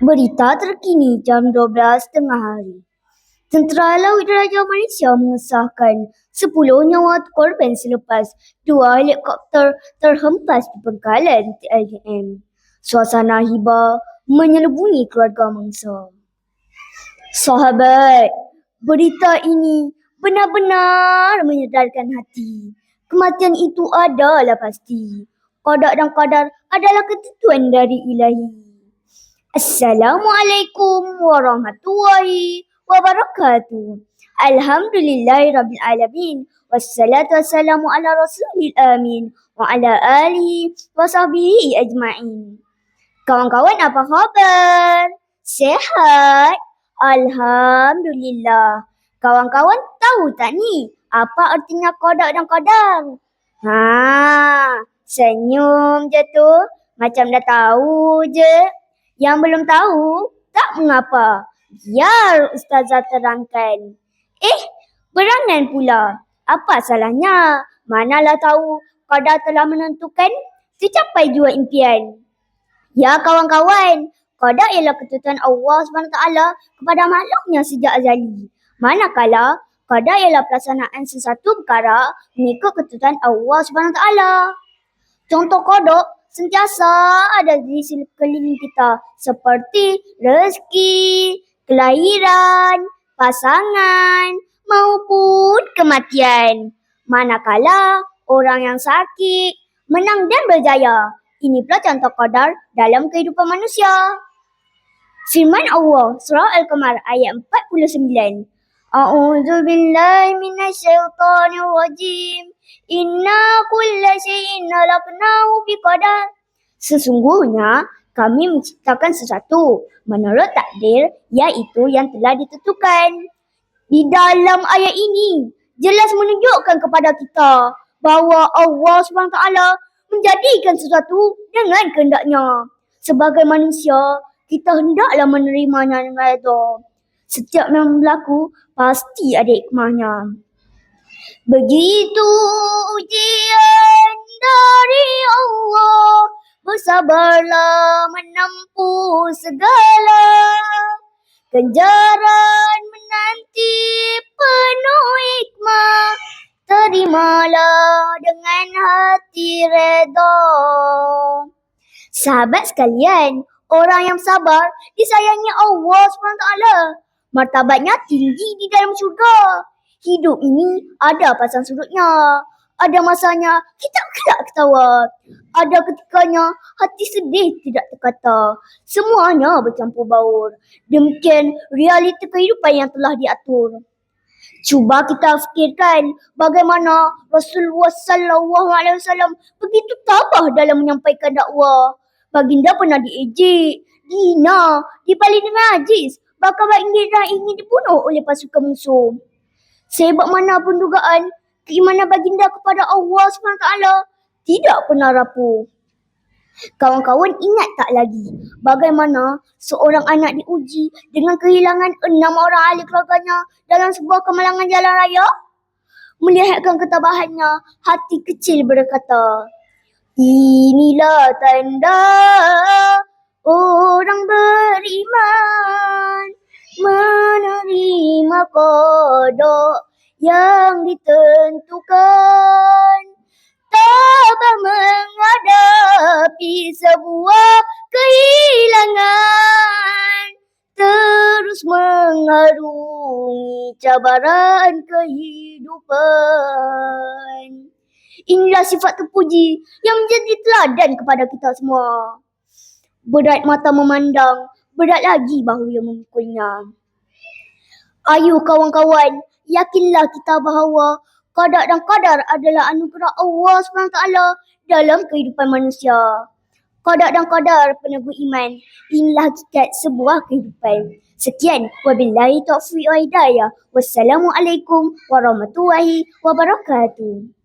Berita terkini jam 12.30 hari. Tentera Laut Raja Malaysia mengesahkan 10 nyawa korban selepas dua helikopter terhempas di pengkalan TLKM. Suasana hibah menyelubungi keluarga mangsa. Sahabat, berita ini benar-benar menyedarkan hati. Kematian itu adalah pasti. Qada dan qadar adalah ketentuan dari ilahi. Assalamualaikum warahmatullahi wabarakatuh. Alhamdulillahirabbil alamin. Wassalatu wassalamu ala rasulil amin wa ala alihi wa sahbihi ajma'in. Kawan-kawan apa khabar? Sehat? Alhamdulillah. Kawan-kawan tahu tak ni apa artinya qada dan qadar? Ha, senyum je tu macam dah tahu je. Yang belum tahu, tak mengapa. Biar Ustazah terangkan. Eh, berangan pula. Apa salahnya? Manalah tahu qadar telah menentukan tercapai jua impian. Ya kawan-kawan, qadar ialah ketentuan Allah SWT kepada makhluknya sejak azali. Manakala qadar ialah pelaksanaan sesuatu perkara mengikut ketentuan Allah SWT. Contoh qadar sentiasa ada di sekeliling kita seperti rezeki, kelahiran, pasangan maupun kematian. Manakala orang yang sakit menang dan berjaya. Ini pula contoh qadar dalam kehidupan manusia. Firman Allah surah Al-Qamar ayat 49. A'udzu billahi minasyaitonir rajim. Inna kulla syai'in khalaqnahu biqadar. Sesungguhnya kami menciptakan sesuatu menurut takdir iaitu yang telah ditentukan. Di dalam ayat ini jelas menunjukkan kepada kita bahawa Allah SWT menjadikan sesuatu dengan kehendaknya. Sebagai manusia, kita hendaklah menerimanya dengan redha. Setiap yang berlaku pasti ada hikmahnya. Begitu ujian dari Allah, bersabarlah menempuh segala. Ganjaran menanti penuh hikmah, terimalah dengan hati redha. Sahabat sekalian, orang yang sabar disayangi Allah SWT. Martabatnya tinggi di dalam syurga. Hidup ini ada pasang surutnya. Ada masanya kita kelak ketawa. Ada ketikanya hati sedih tidak terkata. Semuanya bercampur baur. Demikian realiti kehidupan yang telah diatur. Cuba kita fikirkan bagaimana Rasulullah sallallahu alaihi wasallam begitu tabah dalam menyampaikan dakwah. Baginda pernah diejek, dihina, dipaling dengan najis, bahkan baginda ingin dibunuh oleh pasukan musuh. Sehebat mana pun dugaan, keimanan baginda kepada Allah SWT tidak pernah rapuh. Kawan-kawan ingat tak lagi bagaimana seorang anak diuji dengan kehilangan enam orang ahli keluarganya dalam sebuah kemalangan jalan raya? Melihatkan ketabahannya, hati kecil berkata, Inilah tanda orang beriman kodok yang ditentukan. Tabah menghadapi sebuah kehilangan. Terus mengarungi cabaran kehidupan. Inilah sifat terpuji yang menjadi teladan kepada kita semua. Berat mata memandang, berat lagi bahu yang memukulnya. Ayo kawan-kawan, yakinlah kita bahawa kadar dan kadar adalah anugerah Allah SWT dalam kehidupan manusia. Kadar dan kadar peneguh iman, inilah hakikat sebuah kehidupan. Sekian, wabillahi taufiq wa hidayah. Wassalamualaikum warahmatullahi wabarakatuh.